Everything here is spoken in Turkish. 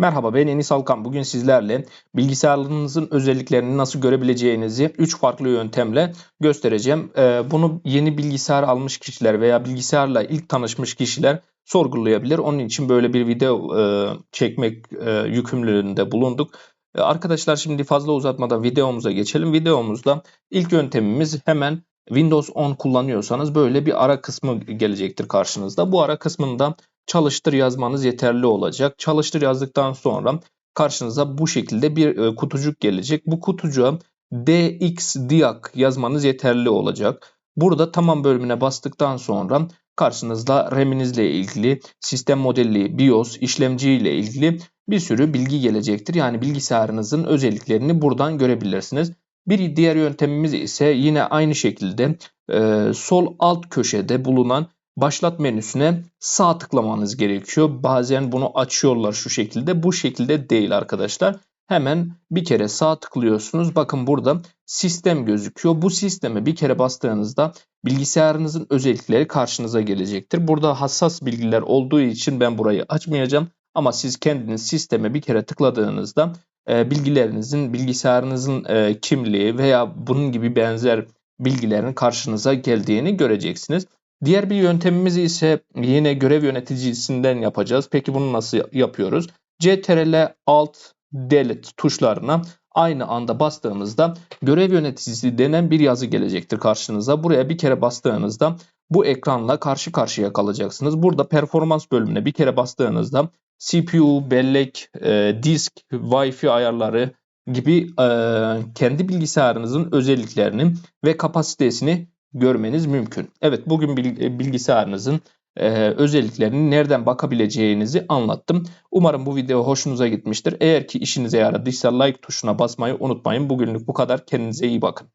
Merhaba ben Enis Alkan. Bugün sizlerle bilgisayarınızın özelliklerini nasıl görebileceğinizi 3 farklı yöntemle göstereceğim. Ee, bunu yeni bilgisayar almış kişiler veya bilgisayarla ilk tanışmış kişiler sorgulayabilir. Onun için böyle bir video e, çekmek e, yükümlülüğünde bulunduk. E, arkadaşlar şimdi fazla uzatmadan videomuza geçelim. Videomuzda ilk yöntemimiz hemen Windows 10 kullanıyorsanız böyle bir ara kısmı gelecektir karşınızda. Bu ara kısmında çalıştır yazmanız yeterli olacak. Çalıştır yazdıktan sonra karşınıza bu şekilde bir e, kutucuk gelecek. Bu kutucuğa dxdiag yazmanız yeterli olacak. Burada tamam bölümüne bastıktan sonra karşınızda RAM'inizle ilgili, sistem modeli, BIOS, işlemci ile ilgili bir sürü bilgi gelecektir. Yani bilgisayarınızın özelliklerini buradan görebilirsiniz. Bir diğer yöntemimiz ise yine aynı şekilde e, sol alt köşede bulunan başlat menüsüne sağ tıklamanız gerekiyor. Bazen bunu açıyorlar şu şekilde. Bu şekilde değil arkadaşlar. Hemen bir kere sağ tıklıyorsunuz. Bakın burada sistem gözüküyor. Bu sisteme bir kere bastığınızda bilgisayarınızın özellikleri karşınıza gelecektir. Burada hassas bilgiler olduğu için ben burayı açmayacağım. Ama siz kendiniz sisteme bir kere tıkladığınızda e, bilgilerinizin, bilgisayarınızın e, kimliği veya bunun gibi benzer bilgilerin karşınıza geldiğini göreceksiniz. Diğer bir yöntemimiz ise yine görev yöneticisinden yapacağız. Peki bunu nasıl yapıyoruz? CTRL Alt Delete tuşlarına aynı anda bastığımızda görev yöneticisi denen bir yazı gelecektir karşınıza. Buraya bir kere bastığınızda bu ekranla karşı karşıya kalacaksınız. Burada performans bölümüne bir kere bastığınızda CPU, bellek, e, disk, Wi-Fi ayarları gibi e, kendi bilgisayarınızın özelliklerini ve kapasitesini görmeniz mümkün. Evet bugün e, bilgisayarınızın e, özelliklerini nereden bakabileceğinizi anlattım. Umarım bu video hoşunuza gitmiştir. Eğer ki işinize yaradıysa like tuşuna basmayı unutmayın. Bugünlük bu kadar. Kendinize iyi bakın.